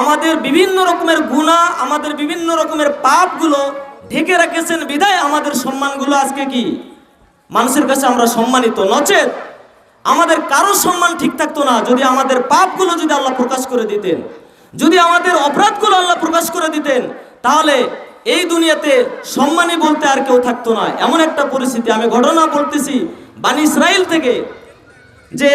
আমাদের বিভিন্ন রকমের গুণা, আমাদের বিভিন্ন রকমের পাপগুলো ঢেকে রেখেছেন বিদায়। আমাদের সম্মানগুলো আজকে কি? মানুষের কাছে আমরা সম্মানিত, নচেত। আমাদের কারও সম্মান ঠিক থাকতো না। যদি আমাদের পাপগুলো যদি আল্লাহ প্রকাশ করে দিতেন, যদি আমাদের অপরাধগুলো আল্লাহ প্রকাশ করে দিতেন, তাহলে এই দুনিয়াতে সম্মানী বলতে আর কেউ থাকতো না। এমন একটা পরিস্থিতি। আমি ঘটনা বলতেছি বানি ইসরায়েল থেকে, যে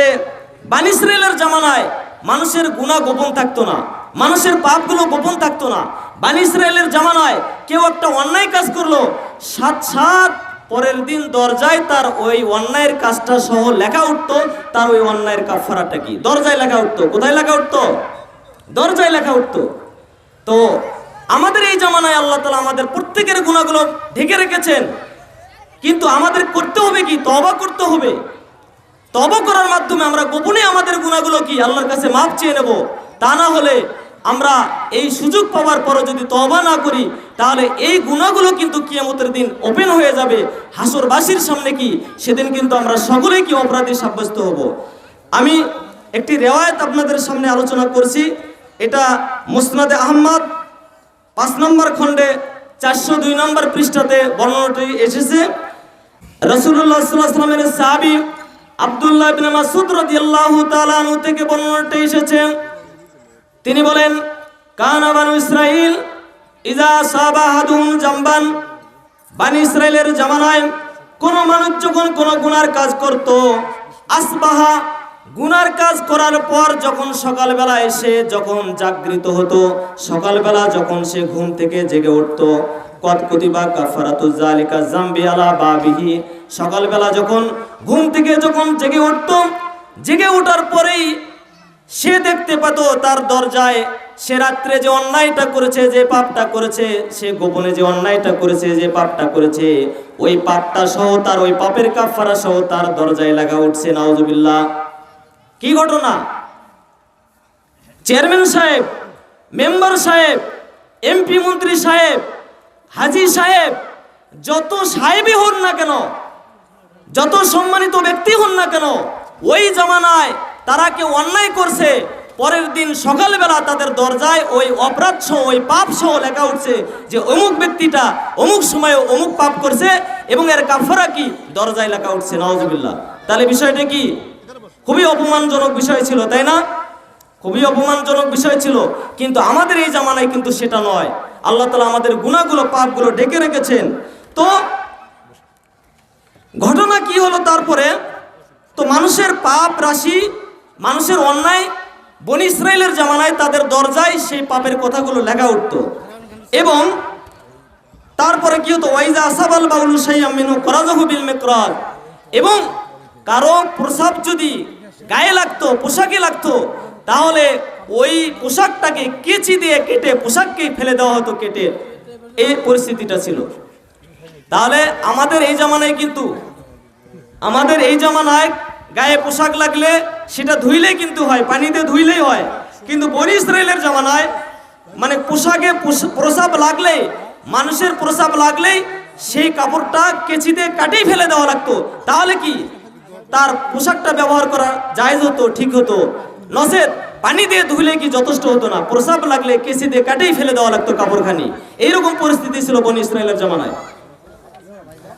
বানি ইসরায়েলের জামানায় মানুষের গুণা গোপন থাকতো না। মানুষের পাপগুলো গোপন থাকতো না। বানি ইসরায়েলের জামানায় কেউ একটা অন্যায় কাজ করল। সাত সাত পরের দিন দরজায় তার ওই অন্যায়ের কাজটা সহ লেখা উঠতো। তার ওই অন্যায়ের কাফারাটা কি? দরজায় লেখা উঠতো। কোথায় লেখা উঠতো? দরজায় লেখা উঠতো। তো আমাদের এই জামানায় আল্লাহ তালা আমাদের প্রত্যেকের গুণাগুলো ঢেকে রেখেছেন। কিন্তু আমাদের করতে হবে কি? তবা করতে হবে। তবা করার মাধ্যমে আমরা গোপনে আমাদের গুণাগুলো কি? আল্লাহর কাছে মাপ চেয়ে নেব। তা না হলে আমরা এই সুযোগ পাওয়ার পরও যদি তবা না করি, তাহলে এই গুণাগুলো কিন্তু কিয়ামতের দিন ওপেন হয়ে যাবে। হাসরবাসীর সামনে কি? সেদিন কিন্তু আমরা সকলেই কি অপরাধী সাব্যস্ত হব। আমি একটি রেওয়ায়ত আপনাদের সামনে আলোচনা করছি। এটা মুসনাদে আহমদ, পাঁচ নম্বর খণ্ডে চারশো দুই নম্বর পৃষ্ঠাতে বর্ণনাটি এসেছে। রসুল্লাহ সাহাবি আব্দুল্লাহ থেকে বর্ণনাটি এসেছে। তিনি বলেন, কানা বানু ইসরাইল, ইজা সাবাহাদুম জামবান। বানি ইসরায়েলের জামানায় কোন মানুষ যখন কোন গুনার কাজ করত, আসবাহা গুনার কাজ করার পর যখন সকালবেলা এসে যখন জাগৃত হতো, সকালবেলা যখন সে ঘুম থেকে জেগে উঠতো কতকুতিবা কাফারাতু জালিকা জাম্বি আলা বাবিহি, সকালবেলা যখন ঘুম থেকে যখন জেগে উঠতো, জেগে ওঠার পরেই সে দেখতে পেত তার দরজায়, সে রাত্রে যে অন্যায়টা করেছে, যে পাপটা করেছে, সে গোপনে যে অন্যায়টা করেছে, যে পাপটা করেছে, ওই পাপটা সহ তার, ওই পাপের কাফারা সহ তার দরজায় লাগা উঠছে, নাউজুবিল্লাহ। কি ঘটনা? চেয়ারম্যান সাহেব, মেম্বার সাহেব, এমপি মন্ত্রী সাহেব, হাজি সাহেব, যত সাহেবই হন না কেন, যত সম্মানিত ব্যক্তি হন না কেন, ওই জামানায় তারা কেউ অন্যায় করছে। পরের দিন সকালবেলা তাদের দরজায় ওই অপরাধ সহ, ওই পাপ সহ লেখা উঠছে যে অমুক ব্যক্তিটা অমুক সময়ে অমুক পাপ করছে এবং এর কাফরা কি? দরজায় লেখা উঠছে নওয়াজবিল্লাহ তাহলে বিষয়টা কি? খুবই অপমানজনক বিষয় ছিল, তাই না? খুবই অপমানজনক বিষয় ছিল। কিন্তু আমাদের এই জামানায় কিন্তু সেটা নয়। আল্লাহ তালা আমাদের গুণাগুলো পাপগুলো ডেকে রেখেছেন। তো ঘটনা কি হলো তারপরে? তো মানুষের পাপ রাশি মানুষের অন্যায়, বনি ইসরায়েলের জামানায় তাদের দরজায় সেই পাপের কথাগুলো লেখা উঠতো। এবং তারপরে কি হতো? ওয়াইজা আসাবাল বাউলু সাইয়াম মিনু করাজাহু বিল মিকরাজ। এবং কারও প্রসাব যদি গায়ে লাগতো, পোশাকে লাগতো, তাহলে ওই পোশাকটাকে কেচি দিয়ে কেটে পোশাককেই ফেলে দেওয়া হতো, কেটে। এই পরিস্থিতিটা ছিল। তাহলে আমাদের এই জামানায় কিন্তু, আমাদের এই জামানায় গায়ে পোশাক লাগলে সেটা ধুইলেই কিন্তু হয়, পানিতে ধুইলেই হয়। কিন্তু বনি ইসরায়েলের জামানায় মানে পোশাকে পোশ- প্রসাব লাগলেই, মানুষের প্রসাব লাগলেই সেই কাপড়টা কেচিতে কাটেই ফেলে দেওয়া লাগতো। তাহলে কি? তার পোশাকটা ব্যবহার করা জায়েজ হতো, ঠিক হতো। নসেদ পানি দিয়ে ধুইলে কি যথেষ্ট হতো না? প্রসাব লাগলে কেচি দিয়ে কাটেই ফেলে দেওয়া লাগতো কাপড়খানি। এইরকম পরিস্থিতি ছিল বনি ইসরায়েলের জামানায়।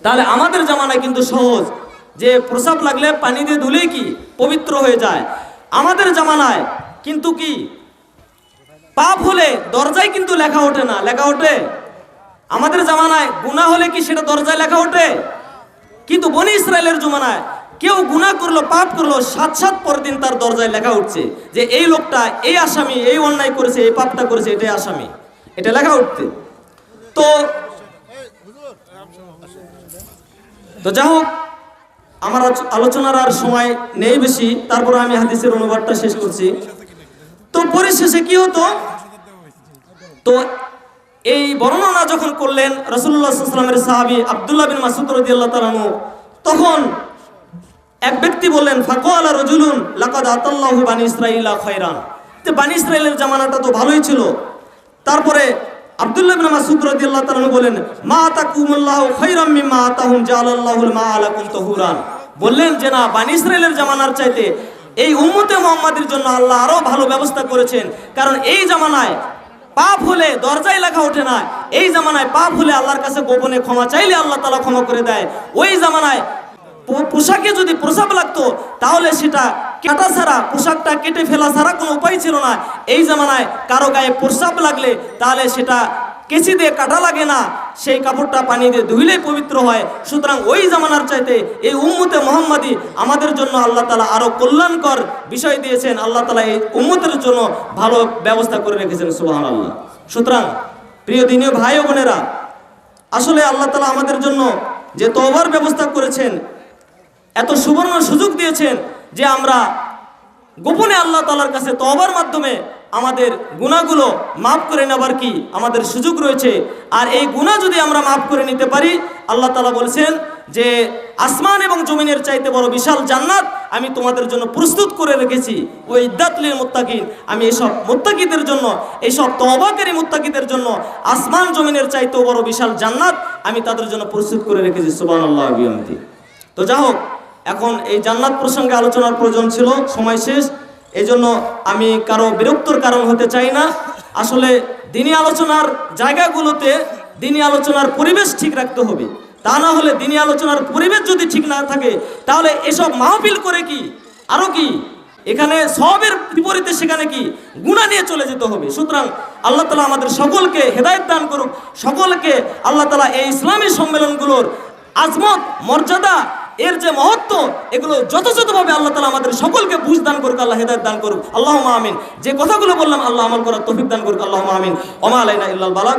তাহলে আমাদের জামানায় কিন্তু সহজ। যে প্রসাব লাগলে পানি দিয়ে ধুলেই কি পবিত্র হয়ে যায়। আমাদের জামানায় কিন্তু কি? পাপ হলে দরজায় কিন্তু লেখা ওঠে না। লেখা ওঠে? আমাদের জামানায় গুনাহ হলে কি সেটা দরজায় লেখা ওঠে? কিন্তু বনি ইসরায়েলের জমানায় কেউ গুনাহ করল, পাপ করল সাত সাত পরের দিন তার দরজায় লেখা উঠছে যে এই লোকটা এই আসামি, এই অন্যায় করেছে, এই পাপটা করেছে, এটাই আসামি। এটা লেখা উঠতে তো তো যাই হোক আমার আলোচনার আর সময় নেই বেশি, তারপরে আমি হাদিসের অনুবাদটা শেষ করছি। তো পরিশেষে কি হতো? তো এই বর্ণনা যখন করলেন রসুল্লাহ সাল্লামের সাহাবি আবদুল্লাহ বিন মাসুদ রদিয়াল্লাহ তালানু তখন এক ব্যক্তি বললেন ফাকোয়ালা রজুলুন লাকাদ আতাল্লাহু বানি ইসরাইলা খয়রান। যে বানি ইসরাইলের জামানাটা তো ভালোই ছিল। তারপরে আব্দুল্লাহ বিন মাসুদ রাদিয়াল্লাহু তাআলা বলেন, মা তাকুমুল্লাহু খায়রাম মিম্মা আতাহুম জালাল্লাহুল মা আলাকুম তাহুরান। বললেন যে, না, বানি ইসরাইলের জামানার চাইতে এই উম্মতে মোহাম্মদের জন্য আল্লাহ আরও ভালো ব্যবস্থা করেছেন। কারণ এই জামানায় পাপ হলে দরজায় লেখা ওঠে না। এই জামানায় পাপ হলে আল্লাহর কাছে গোপনে ক্ষমা চাইলে আল্লাহ তালা ক্ষমা করে দেয়। ওই জামানায় পোশাকে যদি প্রসাব লাগতো, তাহলে সেটা কাটা ছাড়া, পোশাকটা কেটে ফেলা ছাড়া কোনো উপায় ছিল না। এই জামানায় কারও গায়ে প্রসাব লাগলে তাহলে সেটা কেচি দিয়ে কাটা লাগে না। সেই কাপড়টা পানি দিয়ে ধুইলেই পবিত্র হয়। সুতরাং ওই জামানার চাইতে এই উম্মতে মোহাম্মদী আমাদের জন্য আল্লাহ তালা আরও কল্যাণকর বিষয় দিয়েছেন। আল্লাহ তালা এই উম্মতের জন্য ভালো ব্যবস্থা করে রেখেছেন সুবাহ আল্লাহ সুতরাং প্রিয় দিনীয় ভাই বোনেরা, আসলে আল্লাহ তালা আমাদের জন্য যে তওবার ব্যবস্থা করেছেন, এত সুবর্ণ সুযোগ দিয়েছেন যে আমরা গোপনে আল্লাহ তালার কাছে তওবার মাধ্যমে আমাদের গুণাগুলো মাফ করে নেবার কি আমাদের সুযোগ রয়েছে। আর এই গুণা যদি আমরা মাফ করে নিতে পারি, আল্লাহ তালা বলছেন যে আসমান এবং জমিনের চাইতে বড় বিশাল জান্নাত আমি তোমাদের জন্য প্রস্তুত করে রেখেছি। ওই ইদ্দাতলির মুত্তাকিন, আমি এসব মুত্তাকিদের জন্য এইসব তবাকারী মুত্তাকিদের জন্য আসমান জমিনের চাইতেও বড় বিশাল জান্নাত আমি তাদের জন্য প্রস্তুত করে রেখেছি। সুবান আল্লাহ তো যা হোক এখন এই জান্নাত প্রসঙ্গে আলোচনার প্রয়োজন ছিল, সময় শেষ। এই জন্য আমি কারও বিরক্তর কারণ হতে চাই না। আসলে দিনী আলোচনার জায়গাগুলোতে দিনী আলোচনার পরিবেশ ঠিক রাখতে হবে। তা না হলে দিনী আলোচনার পরিবেশ যদি ঠিক না থাকে, তাহলে এসব মাহফিল করে কি? আরও কি? এখানে সবের বিপরীতে সেখানে কি? গুণা নিয়ে চলে যেতে হবে। সুতরাং আল্লাহ তালা আমাদের সকলকে হেদায়ত দান করুক। সকলকে আল্লাহ তালা এই ইসলামী সম্মেলনগুলোর আজমত, মর্যাদা এর যে মহত্ব, এগুলো যথাযথভাবে আল্লাহ তালা আমাদের সকলকে বুঝ দান করুক, আল্লাহ হেদায়ত দান করুক। আল্লাহ মাহমিন যে কথাগুলো বললাম, আল্লাহ আমল করার তফিক দান করুক আল্লাহ মাহমিন ওমা আলাইনা ইল্লাল বালাক